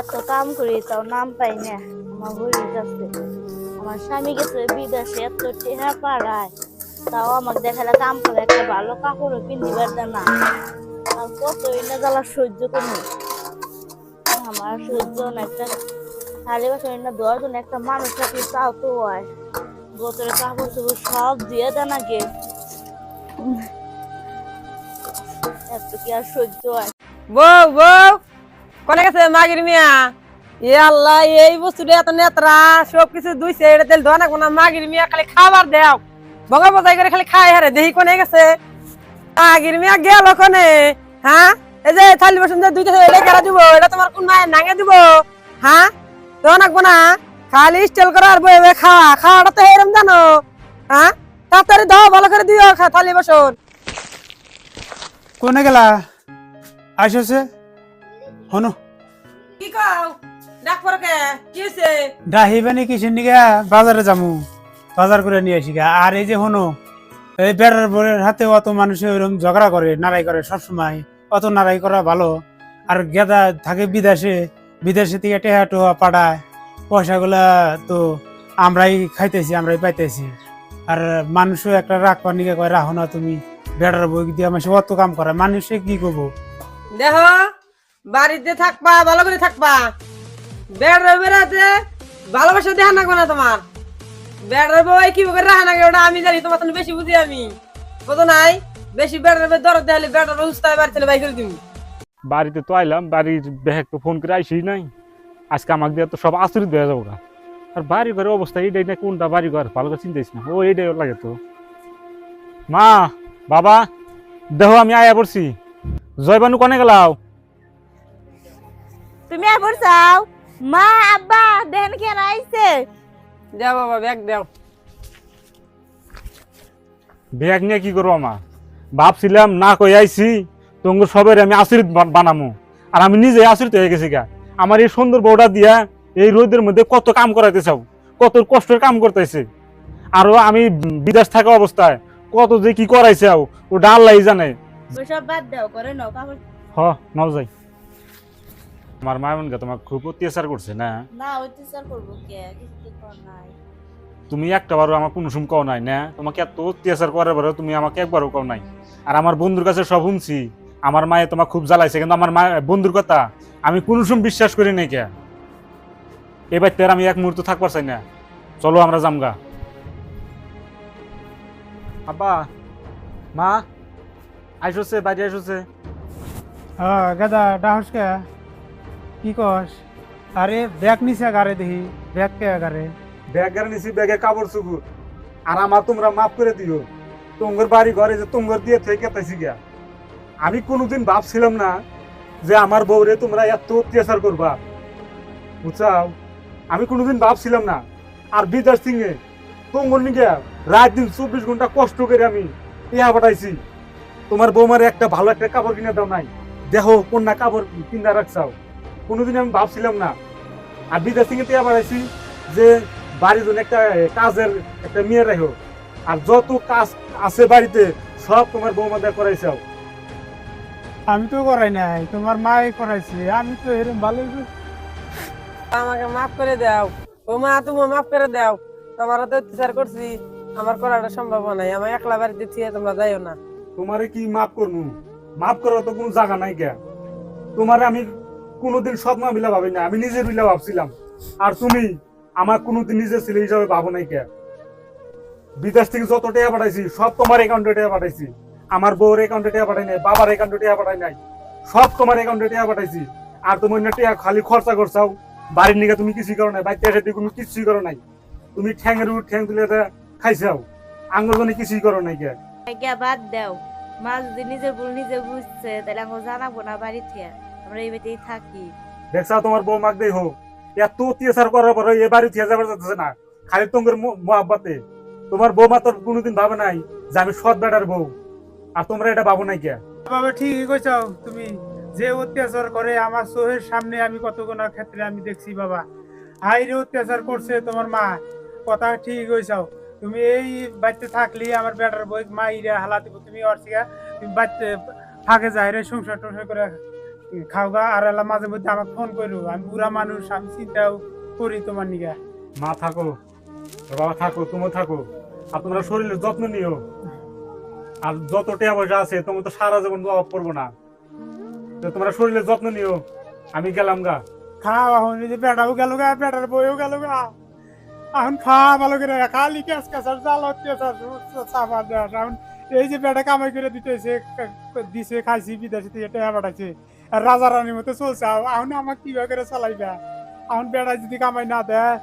এত কাম করি, তাও নাম পাই না। আমার হয়ে গেছে আমার স্বামী গেছে বিদেশে, এত টেহা পাড়ায়। তাও আমাকে দেখালে কাম করে, একটা ভালো কাপড়ও দেয় না। আর কতই না সহ্য আমার সহ্য না? একটা খালি বছর না জন্য একটা মানুষ থাকলে তাও তো হয়। বোতলে কাপড় চোপড় সব দিয়ে দেয় নাকি এত কি আর সহ্য হয়? বউ বউ! কোনে গেছে মাগির মিয়া? এ আল্লাহ, এই বস্তুটা এত নেত্রা সব কিছু দুইছে এটা তেল ধোয়া না, মাগির মিয়া খালি খাবার দেও। বগা বজাই করে খালি খাই হারে দেহি কোনে গেছে? মাগির মিয়া গেল কোনে? হ্যাঁ? এই যে থালি বসুন যে দুইটা এটা কেরা দিব? এটা তোমার কোন মায়ের নাঙে দিব? হ্যাঁ? ধোয়া নাকবো না? খালি স্টেল করে আর বয়ে খাওয়া। খাওয়াটা তো এরম জানো? হ্যাঁ? তাড়াতাড়ি দাও ভালো করে দিও থালি বসুন। কোনে গেলা? আসছে হনু। কি কও? ডাক পর কি? হইছে? ডাহিবানি কিসের নিগা? বাজারে যামু। বাজার করে নিয়ে আসি গা। আর এই যে হনু এই বেড়ার বোরের হাতে অত মানুষে ঝগড়া করে নারাই করে সবসময়। অত নারাই করা ভালো। আর গেদা থাকে বিদেশে বিদেশে থেকে টেহা টোহা পাঠায় পয়সাগুলা তো আমরাই খাইতেছি আমরাই পাইতেছি। আর মানুষও একটা রাখ পানিকে কয় রাখো না তুমি বেড়ার বই দিয়ে আমার অত কাম করে মানুষে কি করব? দেহ বাড়িতে থাকবা, ভালো করে থাকবা। বেড়ার বেড়াতে, ভালোবাসা দেখা নাকবো না তোমার। বেড়ার বই কি করে রাখা নাগে ওটা আমি জানি, তোমার থেকে বেশি বুঝি আমি। কত নাই? বেশি বেড়ার বই দরদ দেখালে বেড়ার উস্তায় বাড়ি ছেলে বাই করে দিবি। বাড়িতে তো আইলাম, বাড়ির তো ফোন করে আইসি নাই। আজকে আমাকে দিয়ে তো সব আচরিত হয়ে যাব। আর বাড়ি ঘরের অবস্থা এইটাই না, কোনটা বাড়ি ঘর ভালো করে চিন্তাইস না, ও এইটাই লাগে তো। মা, বাবা দেহ আমি আয়া পড়ছি। জয়বানু কনে গেলাও? আবার মা আব্বা দেন আইছে। দেও বাবা ব্যাগ দেও। ব্যাগ নিয়ে কি করব মা? ভাবছিলাম না কই আইছি তোমার সবের আমি আচরিত বা- বানামো। আর আমি নিজে আচরিত হয়ে গেছি গা। আমার এই সুন্দর বউটা দিয়া এই রোদের মধ্যে কত কাম করাইতে চাও কত কষ্টের কাম করতেছে। আরও আমি বিদেশ থাকা অবস্থায় কত যে কি করাইছে ওটা আল্লাহ জানে। ওইসব বাদ দাও করে নাও কাপড় হ নাও যাই। আমার মায়মনকে তোমার খুব অত্যাচার করছে না? না অত্যাচার করব কে? কিছু তো কর নাই। তুমি আমার কোনো সুম কও নাই না? তোমাকে এত অত্যাচার করার পরে তুমি আমাকে একবারও কও নাই। আর আমার বন্ধুর কাছে সব শুনছি আমার মায়ে তোমার খুব জ্বালাইছে কিন্তু আমার মা বন্ধুর কথা আমি কোনো সুম বিশ্বাস করি নাই কে? এবার তো আমি এক মুহূর্ত থাকবার চাই না। চলো আমরা জামগা আব্বা মা আইসছে বাইরে আইসছে। হ্যাঁ গাদা ডাহস কে কস? আরে ব্যাগ নিছে গারে দেখি, ব্যাগ কে গারে ব্যাগের নিছি, ব্যাগে কাপড় চুপুর আর আমার তোমরা মাফ করে দিও। তোমার বাড়ি ঘরে যে তোমার দিয়ে থেকে তাইছি গিয়া। আমি কোনোদিন ভাবছিলাম না যে আমার বউরে তোমরা এত অত্যাচার করবা। বুঝছাও? আমি কোনোদিন ভাবছিলাম না। আর বিদেশ থেকে তোমার নিকে রাত দিন চব্বিশ ঘণ্টা কষ্ট করে আমি ইয়া পাঠাইছি। তোমার বৌমার একটা ভালো একটা কাপড় কিনে দাও নাই। দেখো কোন না কাপড় কিনা রাখছাও। কোনোদিন আমি ভাবছিলাম না। আর বিদেশ থেকে টিয়া পাঠাইছি যে বাড়ির জন্য একটা কাজের একটা মেয়ে রাখো আর যত কাজ আছে বাড়িতে সব তোমার বৌমা দেয়া করাইছাও আমি তো করাই নাই তোমার মাই করাইছে আমি তো এরকম ভালোই আমাকে মাফ করে দাও। ও মা তুমি মাফ করে দাও। তোমার তো অত্যাচার করছি আমার করাটা সম্ভব নাই। আমার একলা বাড়িতে থিয়ে তোমরা যাইও না। তোমারে কি মাফ করব মাফ করার তো কোনো জায়গা নাই কে তোমারে আমি কোনোদিন স্বপ্ন মিলা ভাবি না, আমি নিজের মিলা ভাবছিলাম। আর তুমি আমার কোনোদিন নিজের ছেলে হিসাবে ভাবো নাই কে? বিদেশ থেকে যত টাকা পাঠাইছি, সব তোমার অ্যাকাউন্টে টাকা পাঠাইছি। আমার বউর অ্যাকাউন্টে টাকা পাঠাই নাই, বাবার অ্যাকাউন্টে টাকা পাঠাই নাই, সব তোমার অ্যাকাউন্টে টাকা পাঠাইছি। আর তুমি অন্য টাকা খালি খরচা করছাও। বাড়ির নিকে তুমি কিছুই করো নাই, বাড়িতে এসে তুমি কিছুই করো নাই। তুমি ঠ্যাংয়ের উপর ঠ্যাং তুলে খাইছাও। আঙ্গুর জন্য কিছুই করো নাই কে? বাদ দাও মা যদি নিজের ভুল নিজে বুঝছে, তাহলে আমাকে জানাব না বাড়ি থেকে আমরা এই বাড়িতেই থাকি। দেখছা তোমার বউ মাগ দেই হোক। এত অত্যাচার করার পরে এ বাড়ি থেকে যাবার যাচ্ছে না। খালি তোমার মহাব্বাতে। তোমার বউ মা তোর কোনোদিন ভাবে নাই যে আমি সৎ বেটার বউ। আর তোমরা এটা ভাবো নাই কে? বাবা ঠিকই কইছাও তুমি। যে অত্যাচার করে আমার চোখের সামনে আমি কতগুলো ক্ষেত্রে আমি দেখছি বাবা। হাইরে অত্যাচার করছে তোমার মা। কথা ঠিক কইছাও তুমি এই বাড়িতে থাকলি আমার বেটার বই মা ইরা হালা দিব। তুমি অর্চিকা তুমি বাড়িতে ফাঁকে যাই রে সংসার টংসার করে খাওগা আর এলা মাঝে মধ্যে আমাকে ফোন করো আমি বুড়া মানুষ আমি চিন্তাও করি তোমার নিগা। মা থাকো। বাবা থাকো তুমিও থাকো। আর তোমরা শরীরের যত্ন নিও। আর যত টাকা পয়সা আছে তোমার তো সারা জীবন অভাব পড়ব না। তো তোমরা শরীরের যত্ন নিও। আমি গেলাম গা। খাওয়া এই যে বেটাও গেল গা বেটার বইও গেল গা। এখন খাওয়া ভালো করে খালি ক্যাস ক্যাসার জাল ক্যাসার চাপা দেওয়া এখন এই যে বেটা কামাই করে দিতেছে দিছে খাইছি বিদেশে থেকে টাকা পাঠাইছে। রাজা রানীর মতো চলছে। এখন আমার কীভাবে করে চালাইবা। এখন বেটা যদি কামাই না দেয়